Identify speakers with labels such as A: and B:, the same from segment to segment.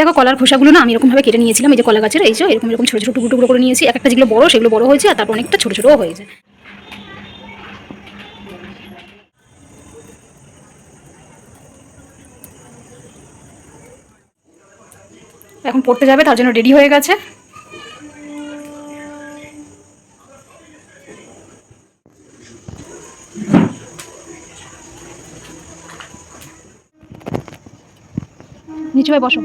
A: দেখো কলার খোসাগুলো না আমি এরকমভাবে কেটে নিয়েছিলাম, এই যে কলা গাছের, এই যে এরকম এরকম ছোটো ছোটো টুকরো করে নিয়েছি। এক একটা যেগুলো বড়, সেগুলো বড় হয়েছে আর তারপর অনেকটা ছোটো ছোটোও হয়েছে। এখন পড়তে যাবে, তার জন্য রেডি হয়ে গেছে। নিচু ভাই বসো।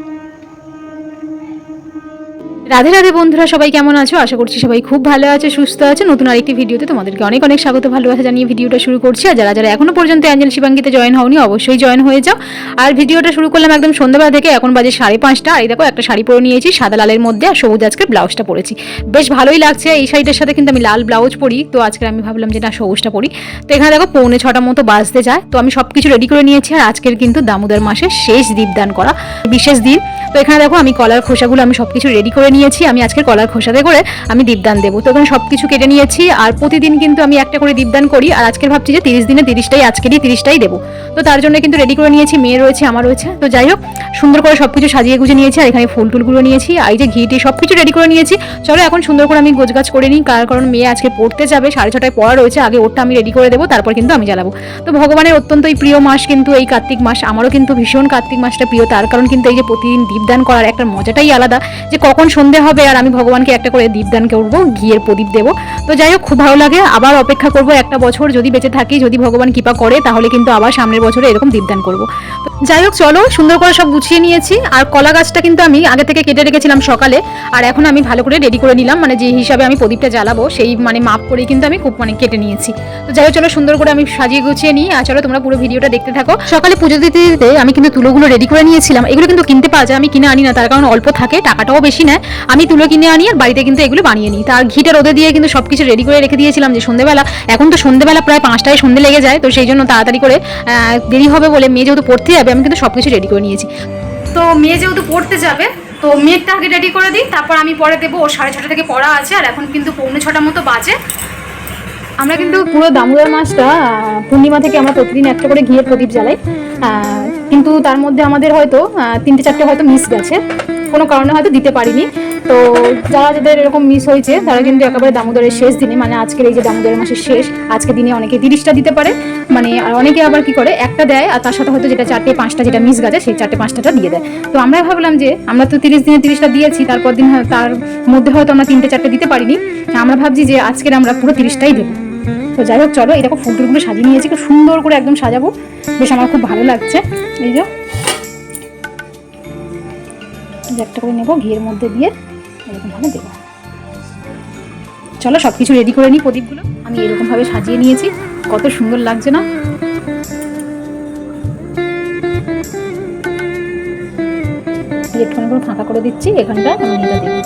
A: রাধে রাধে বন্ধুরা, সবাই কেমন আছো? আশা করছি সবাই খুব ভালো আছে, সুস্থ আছে। নতুন আরেকটি ভিডিওতে তোমাদেরকে অনেক অনেক স্বাগত, ভালোবাসা জানিয়ে ভিডিওটা শুরু করছি। আর যারা যারা এখনও পর্যন্ত অ্যাঞ্জেল শিবাঙ্গিতে জয়েন হওনি, অবশ্যই জয়েন হয়ে যাও। আর ভিডিওটা শুরু করলাম একদম সন্ধ্যাবেলা থেকে, এখন বাজে সাড়ে পাঁচটা। আর দেখো, একটা শাড়ি পরে নিয়েছি, সাদা লালের মধ্যে, আর সবুজ আজকে ব্লাউজটা পরেছি। বেশ ভালোই লাগছে, এই শাড়িটার সাথে কিন্তু আমি লাল ব্লাউজ পরি। তো আজকে আমি ভাবলাম যে না, সবুজটা পরি। তো এখানে দেখো, পৌনে ছটা মতো বাজতে যায়। তো আমি সব কিছু রেডি করে নিয়েছি, আর আজকের কিন্তু দামোদর মাসের শেষ দীপদান করা, বিশেষ দিন। তো এখানে দেখো, আমি কলার খোসাগুলো আমি সব কিছু রেডি করে নিয়েছি, আমি আজকের কলার খোসাতে করে আমি দীপদান দেবো। তো এখানে সব কিছু কেটে নিয়েছি, আর প্রতিদিন কিন্তু আমি একটা করে দীপদান করি, আর আজকের ভাবছি যে তিরিশ দিনে তিরিশটাই আজকেরই তিরিশটাই দেবো। তো তার জন্য কিন্তু রেডি করে নিয়েছি, মেয়ে রয়েছে, আমার রয়েছে। তো যাই হোক, সুন্দর করে সব কিছু সাজিয়ে গুছিয়ে নিয়েছি, আর এখানে ফুল টুলগুলো নিয়েছি, আর এই যে ঘিটি সব কিছু রেডি করে নিয়েছি। চলো এখন সুন্দর করে আমি গোছগাছ করে নিই, কার কারণ মেয়ে আজকে পড়তে যাবে, সাড়ে ছটায় পড়া রয়েছে, আগে ওরটা আমি রেডি করে দেবো, তারপর কিন্তু আমি জ্বালাবো। তো ভগবানের অত্যন্তই প্রিয় মাস কিন্তু এই কার্তিক মাস, আমারও কিন্তু ভীষণ কার্তিক মাসটা প্রিয়, তার কারণ কিন্তু এই যে প্রতিদিন দীপদান করার একটা মজাটাই আলাদা, যে কখন সন্ধে হবে আর আমি ভগবানকে একটা করে দীপদান করব ঘিয়ের প্রদীপ দেবো। তো যাই হোক, খুব ভালো লাগে। আবার অপেক্ষা করব একটা বছর যদি বেঁচে থাকি, যদি ভগবান কৃপা করে, তাহলে কিন্তু আবার সামনের বছরে এরকম দীপদান করব। যাই হোক, চলো, সুন্দর করে সব গুছিয়ে নিয়েছি। আর কলা গাছটা কিন্তু আমি আগে থেকে কেটে রেখেছিলাম সকালে, আর এখন আমি ভালো করে রেডি করে নিলাম। মানে যে হিসাবে আমি প্রদীপটা জ্বালাবো, সেই মানে মাপ করেই কিন্তু আমি খুব মানে কেটে নিয়েছি। তো যাই হোক, চলো, সুন্দর করে আমি সাজিয়ে গুছিয়ে নিই। আর চলো, তোমরা পুরো ভিডিওটা দেখতে থাকো। সকালে পুজো দিতে দিতে আমি কিন্তু তুলোগুলো রেডি করে নিয়েছিলাম। এগুলো কিন্তু কিনতে পাওয়া যায়, আমি কিনে আনি না, তার কারণ অল্প থাকে, টাকাটাও বেশি নেয়। আমি তুলো কিনে আনি আর বাড়িতে কিন্তু এগুলো বানিয়ে নিই। তার ঘিটা রোদে দিয়ে কিন্তু সব কিছু রেডি করে রেখে দিয়েছিলাম যে সন্ধ্যেবেলা এখন তো সন্ধ্যেবেলা প্রায় পাঁচটায় সন্ধ্যে লেগে যায়, তো সেই জন্য তাড়াতাড়ি করে দেরি হবে বলে মেয়ে যেহেতু পড়তে যাবে, আমি কিন্তু সব কিছু রেডি করে নিয়েছি। তো মেয়ে যেহেতু পড়তে যাবে, তো মেয়েরটা আগে রেডি করে দিই, তারপর আমি পরে দেবো। ও সাড়ে ছটা থেকে পড়া আছে, আর এখন কিন্তু পৌনে ছটা মতো বাজে। আমরা কিন্তু পুরো দামোদর মাছটা পূর্ণিমা থেকে আমরা প্রতিদিন একটা করে ঘিয়ের প্রদীপ জ্বালাই। কিন্তু তার মধ্যে আমাদের হয়তো তিনটে চারটে হয়তো মিস গেছে। কোনো কারণে হয়তো দিতে পারিনি। তো যারা যাদের এরকম মিস হয়েছে, তারা কিন্তু একেবারে দামোদরের শেষ দিনে মানে আজকের এই যে দামোদরের মাসের শেষ আজকে দিনে অনেকে তিরিশটা দিতে পারে। মানে আর অনেকে আবার কি করে, একটা দেয় আর তার সাথে হয়তো যেটা চারটে, পাঁচটা যেটা মিস গেছে, সেই চারটে, পাঁচটাটা দিয়ে দেয়। তো আমরা ভাবলাম যে, আমরা তো তিরিশ দিনে তিরিশটা দিয়েছি, তারপর দিন তার মধ্যে হয়তো আমরা তিনটে, চারটে দিতে পারিনি। আমরা ভাবছি যে আজকের আমরা পুরো তিরিশটাই দেবো। তো যাই হোক, চলো এই দেখো ফুল টুলগুলো সাজিয়ে নিয়েছি, খুব সুন্দর করে একদম সাজাবো। বেশ আমার খুব ভালো লাগছে। এই যে একটা করে নেব ঘিয়ের মধ্যে দিয়ে। এরকমভাবে দেবো। চলো সব কিছু রেডি করে নিই প্রদীপগুলো। আমি এরকমভাবে সাজিয়ে নিয়েছি। কত সুন্দর লাগছে না? একটুখানি ফাঁকা করে দিচ্ছি, এখানটা আমি এটা দেবো।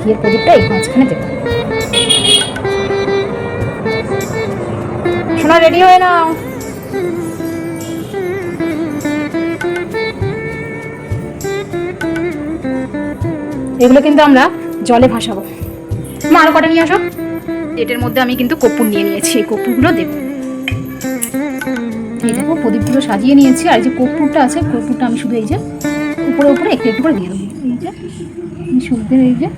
A: ঘিয়ের প্রদীপটা এই মাঝখানে দেবো। শোনা রেডি হয়ে নাও। এগুলো কিন্তু আমরা জলে ভাসাবো। মা আরও কটা নিয়ে আসো। এটার মধ্যে আমি কিন্তু কর্পূর নিয়ে নিয়েছি এই কর্পূরগুলো দেবো। এই দেখো প্রদীপগুলো সাজিয়ে নিয়েছি আর এই যে কর্পূরটা আছে কর্পূরটা আমি শুধু এই যে উপরে উপরে একটু একটু করে দিয়ে দেবো। এই যে এই যে।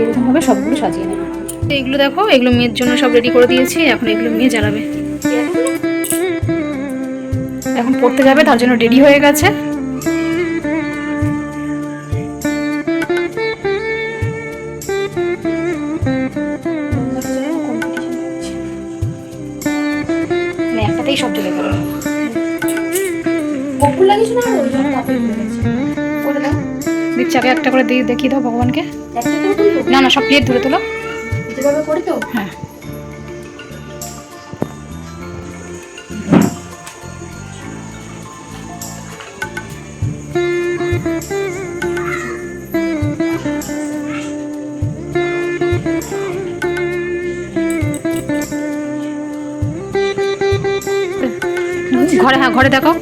A: এরকমভাবে সবগুলো সাজিয়ে নেব। এগুলো দেখো এগুলো মেয়ের জন্য সব রেডি করে দিয়েছি এখন এগুলো মেয়ে জ্বালাবে। এখন পড়তে যাবে তার জন্য রেডি হয়ে গেছে। মানে একটাতেই সব চলে গেল। আগে একটা করে দিয়ে দেখিয়ে দাও ভগবানকে? না না সব প্লেট ধরে তোলো।
B: যেভাবে করি তো?
A: হ্যাঁ। ঘরে হ্যাঁ ঘরে দেখো।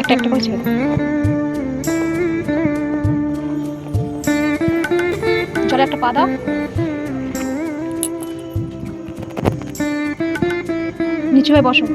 A: একটা একটা করে ছেড়ে নিচু হয়ে বসো।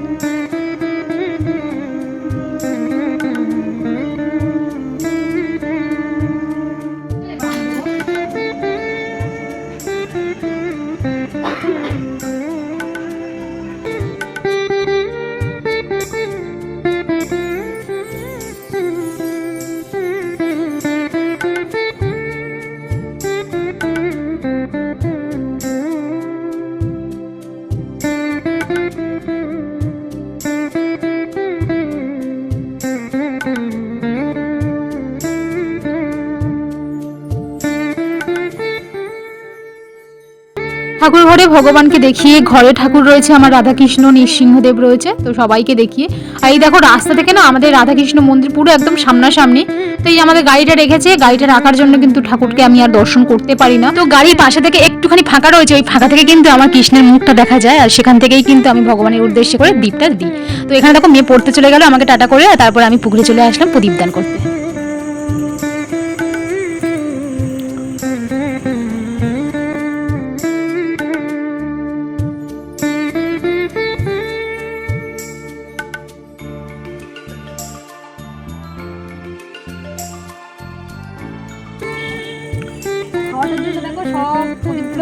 A: ঠাকুর ঘরে ভগবানকে দেখিয়ে ঘরে ঠাকুর রয়েছে আমার রাধাকৃষ্ণ, নৃসিংহদেব রয়েছে, তো সবাইকে দেখিয়ে। আর এই দেখো রাস্তা থেকে না আমাদের রাধাকৃষ্ণ মন্দির পুরো একদম সামনাসামনি, তো এই আমাদের গাড়িটা রেখেছে, গাড়িটা রাখার জন্য কিন্তু ঠাকুরকে আমি আর দর্শন করতে পারি না। তো গাড়ির পাশে থেকে একটুখানি ফাঁকা রয়েছে, ওই ফাঁকা থেকে কিন্তু আমার কৃষ্ণের মুখটা দেখা যায়, আর সেখান থেকেই কিন্তু আমি ভগবানের উদ্দেশ্যে করে দীপটা দিই। তো এখানে দেখো মেয়ে পড়তে চলে গেল, আমাকে টাটা করে, আর তারপরে আমি পুকুরে চলে আসলাম প্রদীপ দান করতে।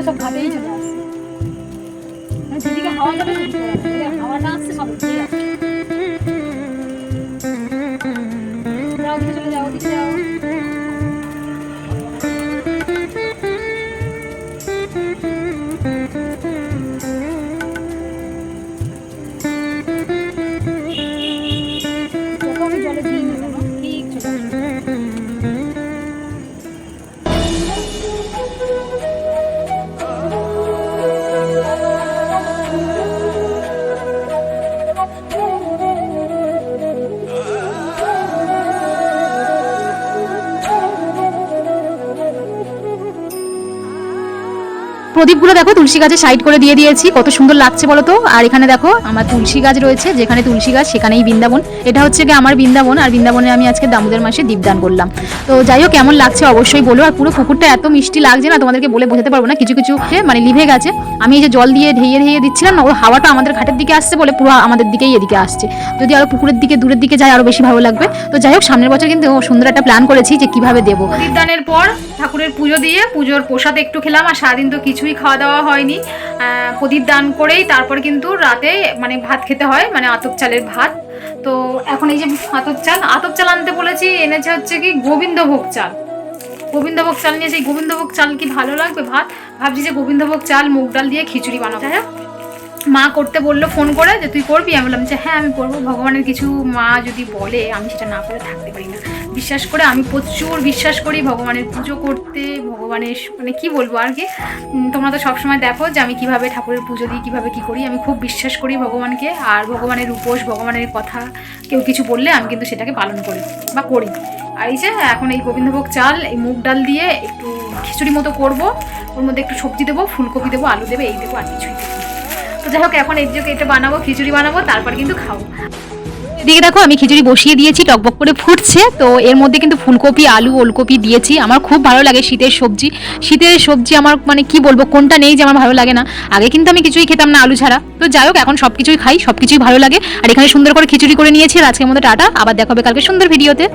A: প্রদীপগুলো সব ঘাটেই চলে আসে। দিদিকে হাওয়া যাবে হাওয়া না আসছে সব ঠিক আসছে প্রদীপগুলো দেখো, তুলসী গাছে সাইড করে দিয়ে দিয়েছি। কত সুন্দর লাগছে বলো তো? আর এখানে দেখো, আমার তুলসী গাছ রয়েছে, যেখানে তুলসী গাছ, সেখানেই বৃন্দাবন। এটা হচ্ছে কি আমার বৃন্দাবন, আর বৃন্দাবনে আমি আজকে দামোদর মাসে দীপদান করলাম। তো যাই হোক, কেমন লাগছে অবশ্যই বলো, আর পুরো পুকুরটা এত মিষ্টি লাগছে না, তোমাদেরকে বলে বোঝাতে পারব না, কিছু কিছু মানে লিভে গেছে। আমি এই যে জল দিয়ে ঢেয়ে ঢেয়ে দিচ্ছিলাম না, ওর হাওয়াটা আমাদের ঘাটের দিকে আসছে বলে পুরো আমাদের দিকেই এদিকে আসছে। যদি আরও পুকুরের দিকে, দূরের দিকে যায়, আরও বেশি ভালো লাগবে। তো যাই হোক, সামনের বছর কিন্তু সুন্দর একটা প্ল্যান করেছি যে কীভাবে দেবো। দীপদানের পর ঠাকুরের পুজো দিয়ে পুজোর প্রসাদ একটু খেলাম, আর সারাদিন তো কিছুই খাওয়া দাওয়া হয়নি। প্রদীপ দান করেই তারপর কিন্তু রাতে মানে ভাত খেতে হয় মানে আতপ চালের ভাত। তো এখন এই যে আতপ চাল আতপ চাল আনতে বলেছি এনেছে হচ্ছে কি গোবিন্দভোগ চাল। গোবিন্দভোগ চাল নিয়ে সেই গোবিন্দভোগ চাল কি ভালো লাগবে ভাত? ভাবছি যে গোবিন্দভোগ চাল মুগ ডাল দিয়ে খিচুড়ি বানাবো। হোক, মা করতে বলল ফোন করে যে তুই করবি? আমি বললাম যে হ্যাঁ আমি করব। ভগবানের কিছু মা যদি বলে আমি সেটা না করে থাকতে পারি না। বিশ্বাস করে, আমি প্রচুর বিশ্বাস করি ভগবানের পুজো করতে, ভগবানের মানে কি বলব আর কি? তোমরা তো সবসময় দেখো যে আমি কীভাবে ঠাকুরের পুজো দিই, কীভাবে কি করি। আমি খুব বিশ্বাস করি ভগবানকে, আর ভগবানের উপোস, ভগবানের কথা কেউ কিছু বললে আমি কিন্তু সেটাকে পালন করি বা করি। আর এই যে এখন এই গোবিন্দভোগ চাল, এই মুগ ডাল দিয়ে একটু খিচুড়ি মতো করব, ওর মধ্যে একটু সবজি দেবো, ফুলকপি দেবো, আলু দেবে, এই দেবো আর কিছুই দেবো তো যাই হোক, এখন এই যে এটা বানাবো, খিচুড়ি বানাবো, তারপর কিন্তু খাব। এদিকে দেখো, আমি খিচুড়ি বসিয়ে দিয়েছি, টকবক করে ফুটছে, তো এর মধ্যে কিন্তু ফুলকপি, আলু, ওলকপি দিয়েছি। আমার খুব ভালো লাগে শীতের সবজি। শীতের সবজি আমার মানে কি বলব, কোনটা নেই যে আমার ভালো লাগে না। আগে কিন্তু আমি কিছুই খেতাম না আলু ছাড়া। তো যাই হোক, এখন সব কিছুই খাই সব কিছুই ভালো লাগে। আর এখানে সুন্দর করে খিচুড়ি করে নিয়েছি আজকের মধ্যে টাটা। আবার দেখাবে কালকে সুন্দর ভিডিওতে।